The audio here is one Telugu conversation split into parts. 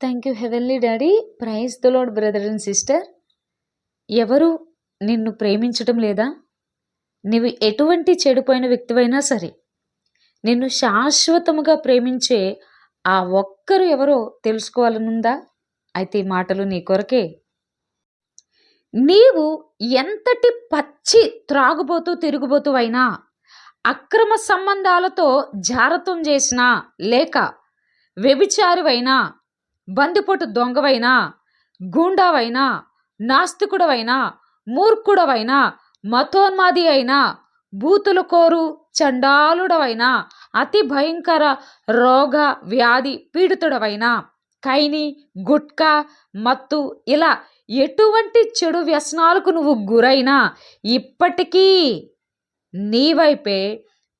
Thank you heavenly daddy praise the lord brother and sister ఎవరు నిన్ను ప్రేమించటం లేదా? నీవు ఎటువంటి చెడిపోయిన వ్యక్తివైనా సరే నిన్ను శాశ్వతముగా ప్రేమించే ఆ ఒక్కరు ఎవరో తెలుసుకోవాలనుందా? అయితే ఈ మాటలు నీ కొరకే. నీవు ఎంతటి పచ్చి త్రాగుబోతూ తిరుగుబోతూ అయినా అక్రమ సంబంధాలతో జారత్వం చేసినా లేక వ్యభిచారివైనా బందిపోటు దొంగవైనా గూండావైనా నాస్తికుడవైనా మూర్ఖుడవైనా మతోన్మాది అయినా బూతులు కోరు చండాలుడవైనా అతి భయంకర రోగ వ్యాధి పీడితుడవైనా కైని గుట్కా మత్తు ఇలా ఎటువంటి చెడు వ్యసనాలకు నువ్వు గురైనా ఇప్పటికీ నీవైపే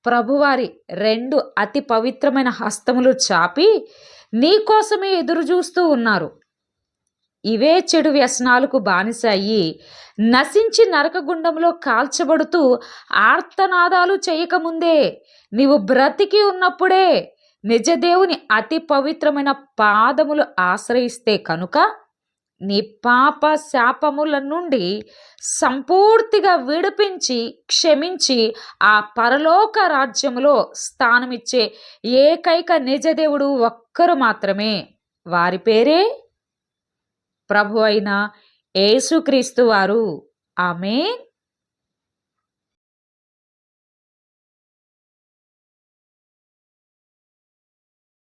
ప్రభువారి రెండు అతి పవిత్రమైన హస్తములు చాపి నీ కోసమే ఎదురు చూస్తూ ఉన్నారు. ఇవే చెడు వ్యసనాలకు బానిస అయ్యి నశించి నరకగుండంలో కాల్చబడుతూ ఆర్తనాదాలు చేయకముందే నీవు బ్రతికి ఉన్నప్పుడే నిజదేవుని అతి పవిత్రమైన పాదములు ఆశ్రయిస్తే కనుక నీ పాప శాపముల నుండి సంపూర్తిగా విడిపించి క్షమించి ఆ పరలోక రాజ్యములో స్థానమిచ్చే ఏకైక నిజదేవుడు ఒక్కరు మాత్రమే. వారి పేరే ప్రభు అయిన యేసుక్రీస్తు వారు. ఆమె